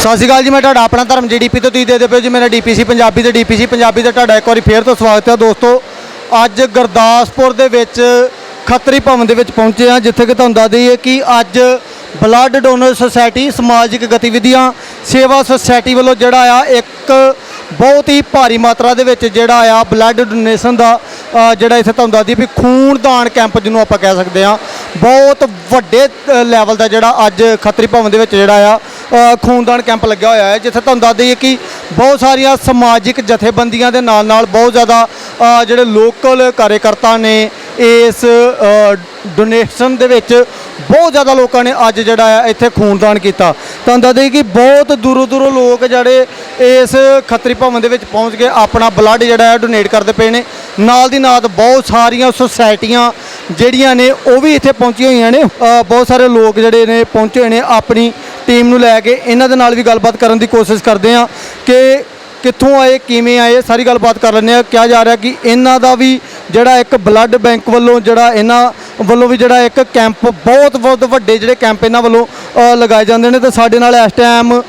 ਸਤਿ ਸ਼੍ਰੀ ਅਕਾਲ ਜੀ, ਮੈਂ ਤੁਹਾਡਾ ਆਪਣਾ ਧਰਮ ਜੀਡੀਪੀ ਤੋਂ ਤੁਸੀਂ ਦੇ ਪਏ ਹੋ ਜੀ, ਮੇਰਾ ਡੀਪੀਸੀ ਪੰਜਾਬੀ ਤੇ ਡੀਪੀਸੀ ਪੰਜਾਬੀ ਦਾ ਤੁਹਾਡਾ ਇੱਕ ਵਾਰੀ ਫੇਰ ਤੋਂ ਸਵਾਗਤ ਹੈ। ਦੋਸਤੋ, ਅੱਜ ਗੁਰਦਾਸਪੁਰ ਦੇ ਵਿੱਚ ਖੱਤਰੀ ਭਵਨ ਦੇ ਵਿੱਚ ਪਹੁੰਚੇ ਹਾਂ, ਜਿੱਥੇ ਕਿ ਤੁਹਾਨੂੰ ਦੱਸ ਦਈਏ ਕਿ ਅੱਜ ਬਲੱਡ ਡੋਨਰ ਸੁਸਾਇਟੀ ਸਮਾਜਿਕ ਗਤੀਵਿਧੀਆਂ ਸੇਵਾ ਸੁਸਾਇਟੀ ਵੱਲੋਂ ਜਿਹੜਾ ਆ, ਇੱਕ ਬਹੁਤ ਹੀ ਭਾਰੀ ਮਾਤਰਾ ਦੇ ਵਿੱਚ ਜਿਹੜਾ ਆ, ਬਲੱਡ ਡੋਨੇਸ਼ਨ ਦਾ ਜਿਹੜਾ ਇੱਥੇ ਤੁਹਾਨੂੰ ਦੱਸਦੀ ਵੀ ਖੂਨਦਾਨ ਕੈਂਪ ਜਿਹਨੂੰ ਆਪਾਂ ਕਹਿ ਸਕਦੇ ਹਾਂ। ਬਹੁਤ ਵੱਡੇ ਲੈਵਲ ਦਾ ਜਿਹੜਾ ਅੱਜ ਖੱਤਰੀ ਭਵਨ ਦੇ ਵਿੱਚ ਜਿਹੜਾ ਆ ਖੂਨਦਾਨ ਕੈਂਪ ਲੱਗਿਆ ਹੋਇਆ ਹੈ, ਜਿੱਥੇ ਤੁਹਾਨੂੰ ਦੱਸ ਦਈਏ ਕਿ ਬਹੁਤ ਸਾਰੀਆਂ ਸਮਾਜਿਕ ਜਥੇਬੰਦੀਆਂ ਦੇ ਨਾਲ ਨਾਲ ਬਹੁਤ ਜ਼ਿਆਦਾ ਜਿਹੜੇ ਲੋਕਲ ਕਾਰਜਕਰਤਾ ਨੇ ਇਸ ਡੋਨੇਸ਼ਨ ਦੇ ਵਿੱਚ ਬਹੁਤ ਜ਼ਿਆਦਾ ਲੋਕਾਂ ਨੇ ਅੱਜ ਜਿਹੜਾ ਹੈ ਇੱਥੇ ਖੂਨਦਾਨ ਕੀਤਾ। ਤੁਹਾਨੂੰ ਦੱਸ ਦਈਏ ਕਿ ਬਹੁਤ ਦੂਰੋਂ ਦੂਰੋਂ ਲੋਕ ਜਿਹੜੇ ਇਸ ਖੱਤਰੀ ਭਵਨ ਦੇ ਵਿੱਚ ਪਹੁੰਚ ਕੇ ਆਪਣਾ ਬਲੱਡ ਜਿਹੜਾ ਹੈ ਡੋਨੇਟ ਕਰਦੇ ਪਏ ਨੇ। ਨਾਲ ਦੀ ਨਾਲ ਬਹੁਤ ਸਾਰੀਆਂ ਸੁਸਾਇਟੀਆਂ ਜਿਹੜੀਆਂ ਨੇ ਉਹ ਵੀ ਇੱਥੇ ਪਹੁੰਚੀਆਂ ਹੋਈਆਂ ਨੇ। ਬਹੁਤ ਸਾਰੇ ਲੋਕ ਜਿਹੜੇ ਨੇ ਪਹੁੰਚੇ ਹੋਏ ਨੇ ਆਪਣੀ ਟੀਮ ਨੂੰ ਲੈ ਕੇ। ਇਹਨਾਂ ਦੇ ਨਾਲ ਵੀ ਗੱਲਬਾਤ ਕਰਨ ਦੀ ਕੋਸ਼ਿਸ਼ ਕਰਦੇ ਆ ਕਿ ਕਿੱਥੋਂ ਆਏ, ਕਿਵੇਂ ਆਏ, ਸਾਰੀ ਗੱਲਬਾਤ ਕਰ ਲੈਂਦੇ ਆ ਕਿਹਾ ਜਾ ਰਿਹਾ ਕਿ ਇਹਨਾਂ ਦਾ ਵੀ ਜਿਹੜਾ ਇੱਕ ਬਲੱਡ ਬੈਂਕ ਵੱਲੋਂ ਜਿਹੜਾ ਇਹਨਾਂ ਵੱਲੋਂ ਵੀ ਜਿਹੜਾ ਇੱਕ ਕੈਂਪ ਬਹੁਤ ਬਹੁਤ ਵੱਡੇ ਜਿਹੜੇ ਕੈਂਪ ਇਹਨਾਂ ਵੱਲੋਂ ਲਗਾਏ ਜਾਂਦੇ ਨੇ। ਤੇ ਸਾਡੇ ਨਾਲ ਇਸ ਟਾਈਮ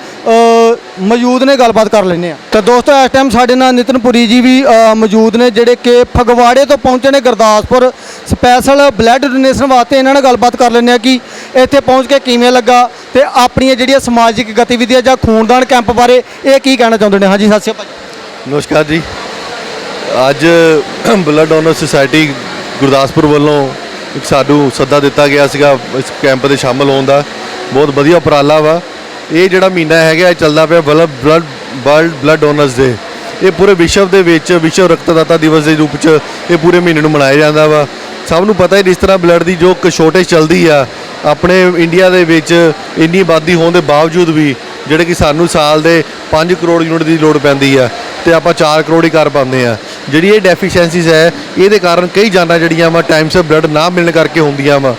ਮੌਜੂਦ ਨੇ, ਗੱਲਬਾਤ ਕਰ ਲੈਂਦੇ ਆ ਤਾਂ ਦੋਸਤੋ, ਇਸ ਟਾਈਮ ਸਾਡੇ ਨਾਲ ਨਿਤਨਪੁਰੀ ਜੀ ਵੀ ਮੌਜੂਦ ਨੇ, ਜਿਹੜੇ ਕਿ ਫਗਵਾੜੇ ਤੋਂ ਪਹੁੰਚੇ ਨੇ ਗੁਰਦਾਸਪੁਰ। ਸਪੈਸ਼ਲ ਬਲੱਡ ਡੋਨੇਸ਼ਨ ਵਾਸਤੇ ਇਹਨਾਂ ਨਾਲ ਗੱਲਬਾਤ ਕਰ ਲੈਂਦੇ ਆ ਕਿ ਇੱਥੇ ਪਹੁੰਚ ਕੇ ਕਿਵੇਂ ਲੱਗਾ ਤੇ ਆਪਣੀਆਂ ਜਿਹੜੀਆਂ ਸਮਾਜਿਕ ਗਤੀਵਿਧੀਆਂ ਜਾਂ ਖੂਨਦਾਨ ਕੈਂਪ ਬਾਰੇ ਇਹ ਕੀ ਕਹਿਣਾ ਚਾਹੁੰਦੇ ਨੇ? ਹਾਂਜੀ, ਸਤਿ ਸ਼੍ਰੀ ਅਕਾਲ ਭਾਜੀ। ਨਮਸਕਾਰ ਜੀ। ਅੱਜ ਬਲੱਡ ਡੋਨਰ ਸੁਸਾਇਟੀ ਗੁਰਦਾਸਪੁਰ ਵੱਲੋਂ ਇੱਕ ਸਾਨੂੰ ਸੱਦਾ ਦਿੱਤਾ ਗਿਆ ਸੀਗਾ, ਇਸ ਕੈਂਪ ਦੇ ਸ਼ਾਮਲ ਹੋਣ ਦਾ। ਬਹੁਤ ਵਧੀਆ ਉਪਰਾਲਾ ਵਾ। ਇਹ ਜਿਹੜਾ ਮਹੀਨਾ ਹੈਗਾ, ਇਹ ਚੱਲਦਾ ਪਿਆ blood blood world blood donors day ਇਹ ਪੂਰੇ ਵਿਸ਼ਵ ਦੇ ਵਿੱਚ, ਵਿਸ਼ਵ ਰਕਤਦਾਤਾ ਦਿਵਸ ਦੇ ਰੂਪ 'ਚ ਇਹ ਪੂਰੇ ਮਹੀਨੇ ਨੂੰ ਮਨਾਇਆ ਜਾਂਦਾ ਵਾ। ਸਭ ਨੂੰ ਪਤਾ ਹੈ ਜਿਸ ਤਰ੍ਹਾਂ ਬਲੱਡ ਦੀ ਜੋ ਸ਼ੋਰਟੇਜ ਚੱਲਦੀ ਆ, ਆਪਣੇ ਇੰਡੀਆ ਦੇ ਵਿੱਚ ਇੰਨੀ ਆਬਾਦੀ ਹੋਣ ਦੇ ਬਾਵਜੂਦ ਵੀ ਜਿਹੜੇ ਕਿ ਸਾਨੂੰ ਸਾਲ ਦੇ 5 ਕਰੋੜ ਯੂਨਿਟ ਦੀ ਲੋੜ ਪੈਂਦੀ ਆ ਤੇ ਆਪਾਂ 4 ਕਰੋੜ ਹੀ ਕਰ ਪਾਉਂਦੇ ਆ। ਜਿਹੜੀ ਇਹ ਡੈਫੀਸ਼ੀਐਂਸੀਜ਼ ਹੈ, ਇਹਦੇ ਕਾਰਨ ਕਈ ਜਾਨਾਂ ਜਿਹੜੀਆਂ ਵਾ ਟਾਈਮ ਸਿਰ ਬਲੱਡ ਨਾ ਮਿਲਣ ਕਰਕੇ ਹੁੰਦੀਆਂ ਵਾ।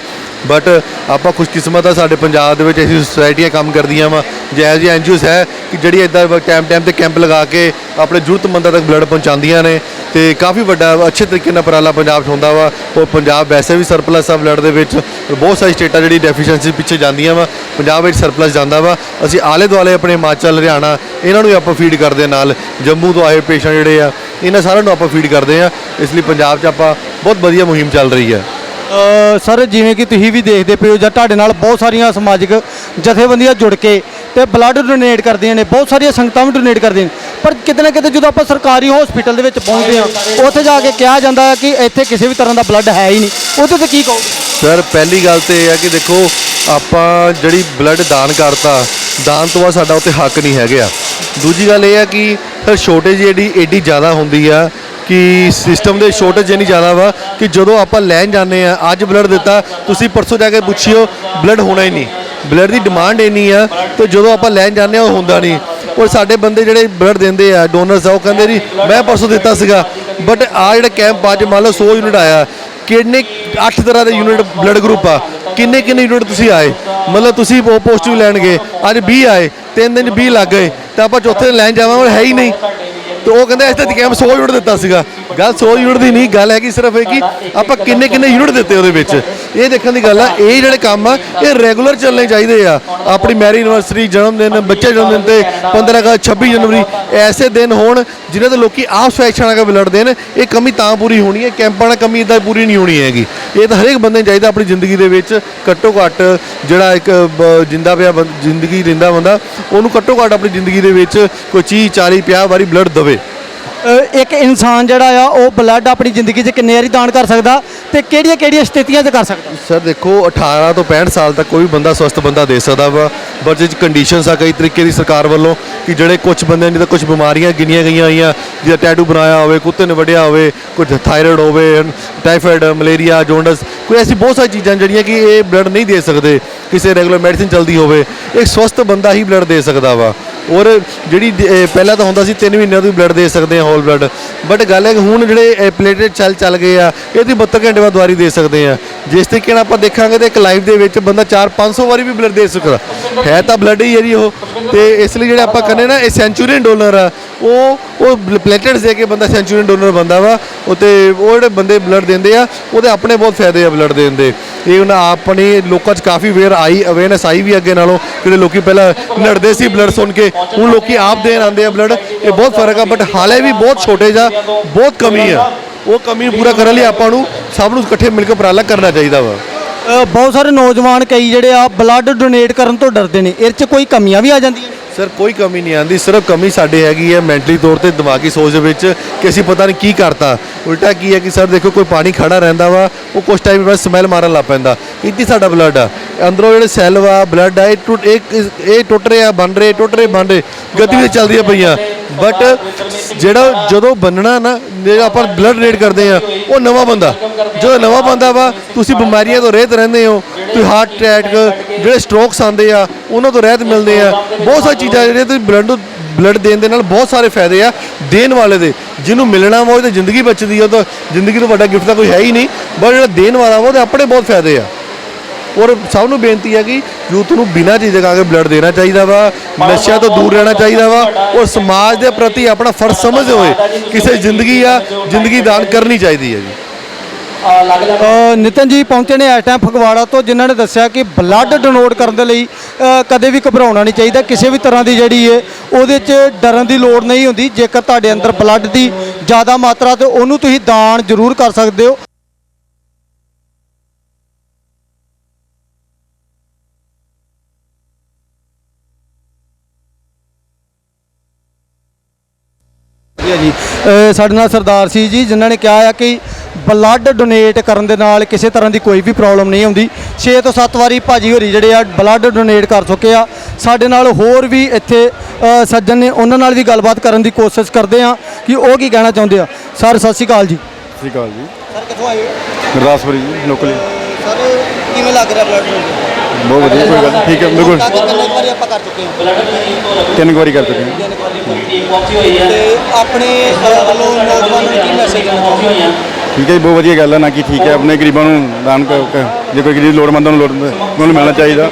ਬਟ ਆਪਾਂ ਖੁਸ਼ਕਿਸਮਤ ਆ, ਸਾਡੇ ਪੰਜਾਬ ਦੇ ਵਿੱਚ ਐਸੀ ਸੁਸਾਇਟੀਆਂ ਕੰਮ ਕਰਦੀਆਂ ਵਾ। ਜੈਜ਼ ਜੀ ਐਨਜੀਓਸ ਹੈ ਕਿ ਜਿਹੜੀ ਇਦਾਂ ਟਾਈਮ ਟਾਈਮ ਤੇ ਕੈਂਪ ਲਗਾ ਕੇ ਆਪਣੇ ਜ਼ਰੂਰਤਮੰਦਾਂ ਤੱਕ ਬਲੱਡ ਪਹੁੰਚਾਉਂਦੀਆਂ ਨੇ ਤੇ ਕਾਫੀ ਵੱਡਾ ਅੱਛੇ ਤਰੀਕੇ ਨਾਲ ਉਪਰਾਲਾ ਪੰਜਾਬ 'ਚ ਹੁੰਦਾ ਵਾ। ਉਹ ਪੰਜਾਬ ਵੈਸੇ ਵੀ ਸਰਪਲਸ ਆ ਬਲੱਡ ਦੇ ਵਿੱਚ। ਬਹੁਤ ਸਾਰੀ ਸਟੇਟਾਂ ਜਿਹੜੀ ਡੈਫੀਸ਼ੀਐਂਸੀ ਪਿੱਛੇ ਜਾਂਦੀਆਂ ਵਾ। ਪੰਜਾਬ ਵਿੱਚ ਸਰਪਲਸ ਜਾਂਦਾ ਵਾ। ਅਸੀਂ ਆਲੇ ਦੁਆਲੇ ਆਪਣੇ ਹਿਮਾਚਲ, ਹਰਿਆਣਾ, ਇਹਨਾਂ ਨੂੰ ਵੀ ਆਪਾਂ ਫੀਡ ਕਰਦੇ ਹਾਂ ਨਾਲ। ਜੰਮੂ ਤੋਂ ਆਏ ਪੇਸ਼ੈਂਟ ਜਿਹੜੇ ਆ, ਇਹਨਾਂ ਸਾਰਿਆਂ ਨੂੰ ਆਪਾਂ ਫੀਡ ਕਰਦੇ ਆ ਇਸ ਲਈ ਪੰਜਾਬ 'ਚ ਆਪਾਂ ਬਹੁਤ ਵਧੀਆ ਮੁਹਿੰਮ ਚੱਲ ਰਹੀ ਹੈ। ਸਰ, ਜਿਵੇਂ ਕਿ ਤੁਸੀਂ ਵੀ ਦੇਖਦੇ ਪਏ ਹੋ ਜਾਂ ਤੁਹਾਡੇ ਨਾਲ ਬਹੁਤ ਸਾਰੀਆਂ ਸਮਾਜਿਕ ਜਥੇਬੰਦੀਆਂ ਜੁੜ ਕੇ ਤੇ ਬਲੱਡ ਡੋਨੇਟ ਕਰਦੀਆਂ ਨੇ, ਬਹੁਤ ਸਾਰੀਆਂ ਸੰਗਤਾਂ ਵੀ ਡੋਨੇਟ ਕਰਦੀਆਂ ਨੇ। ਪਰ ਕਿਤੇ ਨਾ ਕਿਤੇ ਜਦੋਂ ਆਪਾਂ ਸਰਕਾਰੀ ਹਸਪੀਟਲ ਦੇ ਵਿੱਚ ਪਹੁੰਚਦੇ ਹਾਂ, ਉੱਥੇ ਜਾ ਕੇ ਕਿਹਾ ਜਾਂਦਾ ਹੈ ਕਿ ਇੱਥੇ ਕਿਸੇ ਵੀ ਤਰ੍ਹਾਂ ਦਾ ਬਲੱਡ ਹੈ ਹੀ ਨਹੀਂ। ਉਹਦੇ ਤੇ ਕੀ ਕਹੋਗੇ? ਸਰ, ਪਹਿਲੀ ਗੱਲ ਤੇ ਇਹ ਹੈ ਕਿ ਦੇਖੋ, ਆਪਾਂ ਜਿਹੜੀ ਬਲੱਡ ਦਾਨ ਕਰਤਾ, ਦਾਨ ਤੋਂ ਬਾਅਦ ਸਾਡਾ ਉੱਤੇ ਹੱਕ ਨਹੀਂ ਹੈਗਾ ਦੂਜੀ ਗੱਲ ਇਹ ਹੈ ਕਿ ਸਰ, ਛੋਟੇ ਜਿਹੜੀ ਏਡੀ ਜ਼ਿਆਦਾ ਹੁੰਦੀ ਆ ਕਿ ਸਿਸਟਮ ਦੇ ਸ਼ੋਰਟੇਜ ਇੰਨੀ ਜ਼ਿਆਦਾ ਵਾ ਕਿ ਜਦੋਂ ਆਪਾਂ ਲੈਣ ਜਾਂਦੇ ਆ ਅੱਜ ਬਲੱਡ ਦਿੱਤਾ, ਤੁਸੀਂ ਪਰਸੋਂ ਜਾ ਕੇ ਪੁੱਛਿਓ ਬਲੱਡ ਹੋਣਾ ਹੀ ਨਹੀਂ। ਬਲੱਡ ਦੀ ਡਿਮਾਂਡ ਇੰਨੀ ਆ ਤੇ ਜਦੋਂ ਆਪਾਂ ਲੈਣ ਜਾਂਦੇ ਆ ਉਹ ਹੁੰਦਾ ਨਹੀਂ। ਔਰ ਸਾਡੇ ਬੰਦੇ ਜਿਹੜੇ ਬਲੱਡ ਦਿੰਦੇ ਆ ਡੋਨਰਸ ਆ, ਉਹ ਕਹਿੰਦੇ ਜੀ, ਮੈਂ ਪਰਸੋਂ ਦਿੱਤਾ ਸੀਗਾ। ਬਟ ਆ ਜਿਹੜਾ ਕੈਂਪ ਅੱਜ ਮੰਨ ਲਓ 100 ਯੂਨਿਟ ਆਇਆ, ਕਿੰਨੇ 8 ਤਰ੍ਹਾਂ ਦੇ ਯੂਨਿਟ ਬਲੱਡ ਗਰੁੱਪ ਆ? ਕਿੰਨੇ ਕਿੰਨੇ ਯੂਨਿਟ ਤੁਸੀਂ ਆਏ? ਮਤਲਬ ਤੁਸੀਂ ਉਹ ਪੋਜ਼ਿਟਿਵ ਲੈਣਗੇ, ਅੱਜ 20 ਆਏ, ਤਿੰਨ ਦਿਨ 20 ਲੱਗ ਗਏ, ਤਾਂ ਆਪਾਂ ਚੌਥੇ ਦਿਨ ਲੈਣ ਜਾਵਾਂਗੇ ਹੈ ਹੀ ਨਹੀਂ। ਤੇ ਉਹ ਕਹਿੰਦਾ ਇਸ ਤੇ ਕੈਂਪ 100 ਯੂਨਿਟ ਦਿੱਤਾ ਸੀਗਾ। ਗੱਲ 100 ਯੂਨਿਟ ਦੀ ਨਹੀਂ, ਗੱਲ ਹੈਗੀ ਸਿਰਫ ਇਹ ਕਿ ਆਪਾਂ ਕਿੰਨੇ ਕਿੰਨੇ ਯੂਨਿਟ ਦਿੱਤੇ ਉਹਦੇ ਵਿੱਚ। ਇਹ ਦੇਖਣ ਦੀ ਗੱਲ ਆ, ਇਹ ਜਿਹੜੇ ਕੰਮ ਆ, ਇਹ ਰੈਗੂਲਰ ਚੱਲਣੇ ਚਾਹੀਦੇ ਆ। ਆਪਣੀ ਮੈਰੀ ਐਨਵਰਸਰੀ, ਜਨਮ ਦਿਨ, ਬੱਚੇ ਜਨਮ ਦਿਨ ਤੇ 15 ਅਗਸਤ 26 ਜਨਵਰੀ, ਐਸੇ ਦਿਨ ਹੋਣ ਜਿਨ੍ਹਾਂ ਤੇ ਲੋਕੀ ਆਪ ਸਵੈਛਾ ਨਾਲ ਬਲੱਡ ਦੇਣ ਇਹ ਕਮੀ ਤਾਂ ਪੂਰੀ ਹੋਣੀ ਹੈ, ਕੈਂਪਾਂ ਨਾਲ ਕਮੀ ਇਦਾਂ ਪੂਰੀ ਨਹੀਂ ਹੋਣੀ ਹੈਗੀ। ਇਹ ਤਾਂ ਹਰੇਕ ਬੰਦੇ ਨੂੰ ਚਾਹੀਦਾ ਆਪਣੀ ਜ਼ਿੰਦਗੀ ਦੇ ਵਿੱਚ ਘੱਟੋ ਘੱਟ ਜਿਹੜਾ ਇੱਕ, ਬ- ਜਿੰਦਾ ਪਿਆ ਬੰ- ਜ਼ਿੰਦਗੀ ਦਿੰਦਾ ਬੰਦਾ, ਉਹਨੂੰ ਘੱਟੋ ਘੱਟ ਆਪਣੀ ਜ਼ਿੰਦਗੀ ਦੇ ਵਿੱਚ ਕੋਈ 30 40 50 ਵਾਰੀ ਬਲੱਡ ਦਵੇ। ਇੱਕ ਇਨਸਾਨ ਜਿਹੜਾ ਆ, ਉਹ ਬਲੱਡ ਆਪਣੀ ਜ਼ਿੰਦਗੀ 'ਚ ਕਿੰਨੇ ਵਾਰੀ ਦਾਨ ਕਰ ਸਕਦਾ ਤੇ ਕਿਹੜੀਆਂ ਕਿਹੜੀਆਂ ਸਥਿਤੀਆਂ 'ਚ ਕਰ ਸਕਦਾ? ਸਰ ਦੇਖੋ 18 ਤੋਂ 65 ਸਾਲ ਤੱਕ ਕੋਈ ਵੀ ਬੰਦਾ ਸਵਸਥ ਬੰਦਾ ਦੇ ਸਕਦਾ ਵਾ ਬਟ ਇਹ ਕੰਡੀਸ਼ਨਸ ਆ ਕਈ ਤਰੀਕੇ ਦੀ ਸਰਕਾਰ ਵੱਲੋਂ ਕਿ ਜਿਹੜੇ ਕੁਝ ਬੰਦਿਆਂ ਦੀ ਤਾਂ ਕੁਝ ਬਿਮਾਰੀਆਂ ਗਿਣੀਆਂ ਗਈਆਂ ਹੋਈਆਂ ਜਿਹਦਾ ਟੈਟੂ ਬਣਾਇਆ ਹੋਵੇ, ਕੁੱਤੇ ਨੇ ਵੱਢਿਆ ਹੋਵੇ ਕੁਝ ਥਾਇਰਾਇਡ ਹੋਵੇ ਟਾਈਫਾਇਡ ਮਲੇਰੀਆ ਜੌਂਡਸ ਕੋਈ ਐਸੀ ਬਹੁਤ ਸਾਰੀ ਚੀਜ਼ਾਂ ਜਿਹੜੀਆਂ ਕਿ ਇਹ ਬਲੱਡ ਨਹੀਂ ਦੇ ਸਕਦੇ, ਕਿਸੇ ਰੈਗੂਲਰ ਮੈਡੀਸਿਨ ਚੱਲਦੀ ਹੋਵੇ ਇੱਕ ਸਵਸਥ ਬੰਦਾ ਹੀ ਬਲੱਡ ਦੇ ਸਕਦਾ ਵਾ। ਔਰ ਜਿਹੜੀ ਅਹ ਪਹਿਲਾਂ ਤਾਂ ਹੁੰਦਾ ਸੀ 3 ਮਹੀਨਿਆਂ ਤੋਂ ਬਲੱਡ ਦੇ ਸਕਦੇ ਆ ਹੋਲ ਬਲੱਡ ਬਟ ਗੱਲ ਹੈ ਕਿ ਹੁਣ ਜਿਹੜੇ ਪਲੇਟਲੇਟ ਚੱਲ ਚੱਲ ਗਏ ਆ, ਇਹ ਤੁਸੀਂ 72 ਘੰਟੇ ਬਾਅਦ ਵਾਰੀ ਦੇ ਸਕਦੇ ਆ ਜਿਸ ਤਰੀਕੇ ਨਾਲ ਆਪਾਂ ਦੇਖਾਂਗੇ ਤੇ ਇੱਕ ਲਾਈਫ ਦੇ ਵਿੱਚ ਬੰਦਾ 4-500 ਵਾਰੀ ਵੀ ਬਲੱਡ ਦੇ ਸਕਦਾ। ਹੈ ਤਾਂ ਬਲੱਡ ਹੀ ਹੈ ਜੀ ਉਹ। ਤੇ ਇਸ ਲਈ ਜਿਹੜੇ ਆਪਾਂ ਕਹਿੰਦੇ ਨਾ, ਇਹ ਸੈਂਚੁਰੀਅਨ ਡੋਨਰ ਆ। ਉਹ ਉਹ ਪਲੇਟਲੇਟਸ ਦੇ ਕੇ ਬੰਦਾ ਸੈਂਚੂਰੀਅਨ ਡੋਨਰ ਬੰਦਾ ਵਾ। ਉਹ ਤੇ ਉਹ ਜਿਹੜੇ ਬੰਦੇ ਬਲੱਡ ਦਿੰਦੇ ਆ, ਉਹਦੇ ਆਪਣੇ ਬਹੁਤ ਫਾਇਦੇ ਆ ਬਲੱਡ ਦੇਣ ਦੇ। ਇਹ ਉਹਨਾਂ ਆਪਣੇ ਲੋਕਾਂ 'ਚ ਕਾਫੀ ਵੇਅਰ ਆਈ ਅਵੇਅਰਨੈਸ ਆਈ ਵੀ ਅੱਗੇ ਨਾਲੋਂ, ਜਿਹੜੇ ਲੋਕੀ ਪਹਿਲਾਂ ਲੜਦੇ ਸੀ ਬਲੱਡ ਸੁਣ ਕੇ। ਹੁਣ ਲੋਕੀ ਆਪ ਦੇਣ ਆਉਂਦੇ ਆ ਬਲੱਡ ਇਹ ਬਹੁਤ ਫ਼ਰਕ ਆ ਬਟ ਹਾਲੇ ਵੀ ਬਹੁਤ ਛੋਟੇ ਆ ਬਹੁਤ ਕਮੀ ਆ। ਉਹ ਕਮੀ ਪੂਰਾ ਕਰਨ ਲਈ ਆਪਾਂ ਨੂੰ ਸਭ ਨੂੰ ਇਕੱਠੇ ਮਿਲ ਕੇ ਉਪਰਾਲਾ ਕਰਨਾ ਚਾਹੀਦਾ ਵਾ। ਬਹੁਤ ਸਾਰੇ ਨੌਜਵਾਨ ਕਈ ਜਿਹੜੇ ਆ ਬਲੱਡ ਡੋਨੇਟ ਕਰਨ ਤੋਂ ਡਰਦੇ ਨੇ ਇਹ 'ਚ ਕੋਈ ਕਮੀਆਂ ਵੀ ਆ ਜਾਂਦੀਆਂ ਨੇ? ਸਰ, ਕੋਈ ਕਮੀ ਨਹੀਂ ਆਂਦੀ, ਸਿਰਫ ਕਮੀ ਸਾਡੇ ਹੈਗੀ ਹੈ ਮੈਂਟਲੀ ਤੌਰ ਤੇ, ਦਿਮਾਗੀ ਸੋਚ ਦੇ ਵਿੱਚ ਕਿ ਅਸੀਂ ਪਤਾ ਨਹੀਂ ਕੀ ਕਰਤਾ। ਉਲਟਾ ਕੀ ਹੈ ਕਿ ਸਰ, ਦੇਖੋ, ਕੋਈ ਪਾਣੀ ਖੜਾ ਰਹਿੰਦਾ ਵਾ, ਉਹ ਕੁਝ ਟਾਈਮ ਬਾਅਦ ਸਮੈਲ ਮਾਰਨ ਲੱਗ ਪੈਂਦਾ। ਇੱਥੇ ਸਾਡਾ ਬਲੱਡ ਆ। ਅੰਦਰੋਂ ਜਿਹੜੇ ਸੈੱਲ ਵਾ ਬਲੱਡ ਆ, ਇਹ ਟੁੱਟ ਇੱਕ ਇਹ ਟੁੱਟ ਰਿਹਾ, ਬਣ ਰਹੇ, ਟੁੱਟ ਰਹੇ, ਬਣ ਰਹੇ ਗਤੀਵਿਧੀ ਚੱਲਦੀਆਂ ਪਈਆਂ। ਬਟ ਜਿਹੜਾ ਜਦੋਂ ਬੰਨਣਾ ਨਾ ਜਿਹੜਾ ਆਪਾਂ ਬਲੱਡ ਰੇਟ ਕਰਦੇ ਆ ਉਹ ਨਵਾਂ ਬੰਦਾ। ਜਦੋਂ ਨਵਾਂ ਬੰਦਾ ਵਾ, ਤੁਸੀਂ ਬਿਮਾਰੀਆਂ ਤੋਂ ਰਹਿਤ ਰਹਿੰਦੇ ਹੋ ਕੋਈ ਹਾਰਟ ਅਟੈਕ ਜਿਹੜੇ ਸਟ੍ਰੋਕਸ ਆਉਂਦੇ ਆ, ਉਹਨਾਂ ਤੋਂ ਰਹਿਤ ਮਿਲਦੇ ਆ। ਬਹੁਤ ਸਾਰੀ ਚੀਜ਼ਾਂ ਜਿਹੜੀਆਂ ਤੁਸੀਂ ਬਲੱਡ ਬਲੱਡ ਦੇਣ ਦੇ ਨਾਲ ਬਹੁਤ ਸਾਰੇ ਫਾਇਦੇ ਆ, ਦੇਣ ਵਾਲੇ ਦੇ। ਜਿਹਨੂੰ ਮਿਲਣਾ ਵਾ ਉਹਦੀ ਜ਼ਿੰਦਗੀ ਬਚਦੀ ਆ, ਉਹ ਤਾਂ ਜ਼ਿੰਦਗੀ ਤੋਂ ਵੱਡਾ ਗਿਫਟ ਤਾਂ ਕੋਈ ਹੈ ਹੀ ਨਹੀਂ, ਪਰ ਜਿਹੜਾ ਦੇਣ ਵਾਲਾ ਵਾ ਉਹਦੇ ਆਪਣੇ ਬਹੁਤ ਫਾਇਦੇ ਆ। ਔਰ ਸਭ ਨੂੰ ਬੇਨਤੀ ਹੈ ਕਿ ਯੂਥ ਨੂੰ ਬਿਨਾਂ ਝਿਜਕ ਆ ਕੇ ਬਲੱਡ ਦੇਣਾ ਚਾਹੀਦਾ ਵਾ, ਨਸ਼ਿਆਂ ਤੋਂ ਦੂਰ ਰਹਿਣਾ ਚਾਹੀਦਾ ਵਾ, ਔਰ ਸਮਾਜ ਦੇ ਪ੍ਰਤੀ ਆਪਣਾ ਫਰਜ਼ ਸਮਝਦੇ ਹੋਏ ਕਿਸੇ ਜ਼ਿੰਦਗੀ ਆ, ਜ਼ਿੰਦਗੀ ਦਾਨ ਕਰਨੀ ਚਾਹੀਦੀ ਹੈ ਜੀ। ਅ, ਨਿਤਨ ਜੀ ਪਹੁੰਚੇ ਨੇ ਇਸ ਟਾਈਮ ਫਗਵਾੜਾ ਤੋਂ ਜਿਨ੍ਹਾਂ ਨੇ ਦੱਸਿਆ ਕਿ ਬਲੱਡ ਡੋਨੇਟ ਕਰਨ ਦੇ ਲਈ ਅ, ਕਦੇ ਵੀ ਘਬਰਾਉਣਾ ਨਹੀਂ ਚਾਹੀਦਾ ਕਿਸੇ ਵੀ ਤਰ੍ਹਾਂ ਦੀ ਜਿਹੜੀ ਹੈ ਉਹਦੇ 'ਚ ਡਰਨ ਦੀ ਲੋੜ ਨਹੀਂ ਹੁੰਦੀ ਜੇਕਰ ਤੁਹਾਡੇ ਅੰਦਰ ਬਲੱਡ ਦੀ ਜ਼ਿਆਦਾ ਮਾਤਰਾ ਤੇ ਉਹਨੂੰ ਤੁਸੀਂ ਦਾਨ ਜ਼ਰੂਰ ਕਰ ਸਕਦੇ ਹੋ। ਵਧੀਆ ਜੀ। ਅ, ਸਾਡੇ ਨਾਲ ਸਰਦਾਰ ਸੀ ਜੀ ਜਿਨ੍ਹਾਂ ਨੇ ਕਿਹਾ ਆ ਕਿ ਬਲੱਡ ਡੋਨੇਟ ਕਰਨ ਦੇ ਨਾਲ ਕਿਸੇ ਤਰ੍ਹਾਂ ਦੀ ਕੋਈ ਵੀ ਪ੍ਰੋਬਲਮ ਨਹੀਂ ਆਉਂਦੀ। 6 ਤੋਂ 7 ਵਾਰੀ ਭਾਜੀ ਹੋਰੀ ਜਿਹੜੇ ਆ ਬਲੱਡ ਡੋਨੇਟ ਕਰ ਚੁੱਕੇ ਆ। ਸਾਡੇ ਨਾਲ ਹੋਰ ਵੀ ਇੱਥੇ ਸੱਜਣ ਨੇ ਉਹਨਾਂ ਨਾਲ ਵੀ ਗੱਲਬਾਤ ਕਰਨ ਦੀ ਕੋਸ਼ਿਸ਼ ਕਰਦੇ ਆ ਕਿ ਉਹ ਕੀ ਕਹਿਣਾ ਚਾਹੁੰਦੇ ਆ। ਸਰ ਸਤਿ ਸ਼੍ਰੀ ਅਕਾਲ ਜੀ। ਸਤਿ ਸ਼੍ਰੀ ਅਕਾਲ ਜੀ। ਸਰ ਕਿੱਥੋਂ ਆਏ ਗੁਰਦਾਸਪੁਰ ਜੀ ਲੋਕਲੀ ਸਰ ਕਿਵੇਂ ਲੱਗ ਰਿਹਾ ਬਲੱਡ ਡੋਨੇਟ ਬਹੁਤ ਵਧੀਆ ਕੋਈ ਗੱਲ ਨਹੀਂ। ਠੀਕ ਹੈ ਬਿਲਕੁਲ। ਕਿੰਨੇ ਵਾਰੀ ਆਪਾਂ ਕਰ ਚੁੱਕੇ ਹਾਂ। ਤਿੰਨ ਵਾਰੀ ਕਰ ਚੁੱਕੇ ਹਾਂ। ਤੇ ਆਪਣੇ ਵੱਲੋਂ ਨੌਜਵਾਨਾਂ ਨੂੰ ਕੀ ਮੈਸੇਜ ਦੇਣਾ ਚਾਹੁੰਦੇ ਠੀਕ ਹੈ ਜੀ ਬਹੁਤ ਵਧੀਆ ਗੱਲ ਹੈ ਨਾ ਕਿ ਠੀਕ ਹੈ ਆਪਣੇ ਗਰੀਬਾਂ ਨੂੰ ਦਾਨ ਕਰ ਜੇ ਕੋਈ ਗਰੀਬ ਲੋੜਵੰਦਾਂ ਨੂੰ ਲੋੜ ਉਹਨਾਂ ਨੂੰ ਮਿਲਣਾ ਚਾਹੀਦਾ।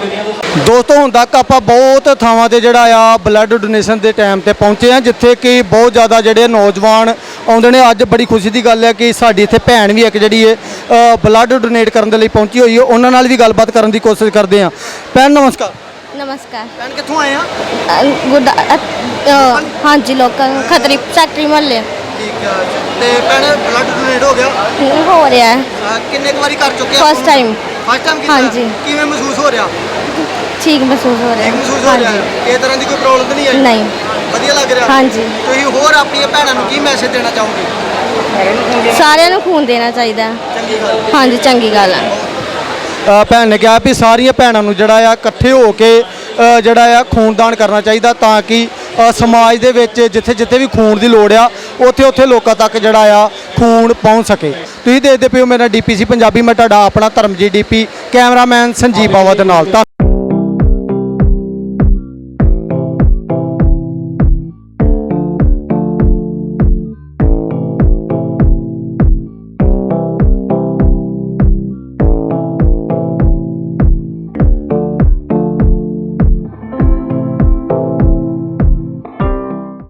ਦੋਸਤੋ ਹੁਣ ਤੱਕ ਆਪਾਂ ਬਹੁਤ ਥਾਵਾਂ ਤੇ ਜਿਹੜਾ ਆ ਬਲੱਡ ਡੋਨੇਸ਼ਨ ਦੇ ਟਾਈਮ ਤੇ ਪਹੁੰਚੇ ਆ ਜਿੱਥੇ ਕਿ ਬਹੁਤ ਜ਼ਿਆਦਾ ਜਿਹੜੇ ਨੌਜਵਾਨ ਆਉਂਦੇ ਨੇ ਅੱਜ ਬੜੀ ਖੁਸ਼ੀ ਦੀ ਗੱਲ ਹੈ ਕਿ ਸਾਡੀ ਇੱਥੇ ਭੈਣ ਵੀ ਇੱਕ ਜਿਹੜੀ ਹੈ ਬਲੱਡ ਡੋਨੇਟ ਕਰਨ ਦੇ ਲਈ ਪਹੁੰਚੀ ਹੋਈ ਹੈ ਉਹਨਾਂ ਨਾਲ ਵੀ ਗੱਲਬਾਤ ਕਰਨ ਦੀ ਕੋਸ਼ਿਸ਼ ਕਰਦੇ ਆ ਭੈਣ ਨਮਸਕਾਰ। ਨਮਸਕਾਰ। ਭੈਣ ਕਿੱਥੋਂ ਆਏ ਆ? ਹਾਂਜੀ ਲੋਕਲ ਖਤਰੀ ਸੈਕਟਰੀ ਮਹੱਲੇ। ਠੀਕ ਹੈ ਤੇ ਭੈਣ ਬਲੱਡ ਡੋਨੇਟ ਹੋ ਗਿਆ? ਹੋ ਰਿਹਾ ਹੈ। ਕਿੰਨੇ ਕੁ ਵਾਰੀ ਕਰ ਚੁੱਕੇ ਫਸਟ ਟਾਈਮ ਫਸਟ ਟਾਈਮ ਕੀਤਾ? ਹਾਂਜੀ। ਕਿਵੇਂ ਮਹਿਸੂਸ ਹੋ ਰਿਹਾ? ਠੀਕ ਮਹਿਸੂਸ ਹੋ ਰਿਹਾ ਹਾਂਜੀ। ਇਹ ਤਰ੍ਹਾਂ ਦੀ ਕੋਈ ਪ੍ਰੋਬਲਮ ਤਾਂ ਨਹੀਂ ਨਹੀਂ। ਵਧੀਆ ਲੱਗ ਰਿਹਾ? ਹਾਂਜੀ। ਤੁਸੀਂ ਹੋਰ ਆਪਣੀਆਂ ਭੈਣਾਂ ਨੂੰ ਕੀ ਮੈਸੇਜ ਦੇਣਾ ਚਾਹੋਗੇ? ਸਾਰਿਆਂ ਨੂੰ ਖੂਨ ਦੇਣਾ ਚਾਹੀਦਾ ਹੈ। ਚੰਗੀ ਗੱਲ। ਹਾਂਜੀ ਚੰਗੀ ਗੱਲ ਹੈ। ਅ, ਭੈਣ ਨੇ ਕਿਹਾ ਵੀ ਸਾਰੀਆਂ ਭੈਣਾਂ ਨੂੰ ਜਿਹੜਾ ਆ ਇਕੱਠੇ ਹੋ ਕੇ ਅ, ਜਿਹੜਾ ਆ ਖੂਨਦਾਨ ਕਰਨਾ ਚਾਹੀਦਾ ਤਾਂ ਕਿ ਸਮਾਜ ਦੇ ਵਿੱਚ ਜਿੱਥੇ ਜਿੱਥੇ ਵੀ ਖੂਨ ਦੀ ਲੋੜ ਆ, ਉੱਥੇ ਉੱਥੇ ਲੋਕਾਂ ਤੱਕ ਜਿਹੜਾ ਆ, ਖੂਨ ਪਹੁੰਚ ਸਕੇ। ਤੁਸੀਂ ਦੇਖਦੇ ਪਿਓ ਮੇਰਾ ਡੀਪੀਸੀ ਪੰਜਾਬੀ, ਮੈਂ ਤੁਹਾਡਾ ਆਪਣਾ ਧਰਮਜੀਤ ਡੀਪੀ, ਕੈਮਰਾਮੈਨ ਸੰਜੀਵ ਬਾਵਾ ਦੇ ਨਾਲ। ਧੰਨ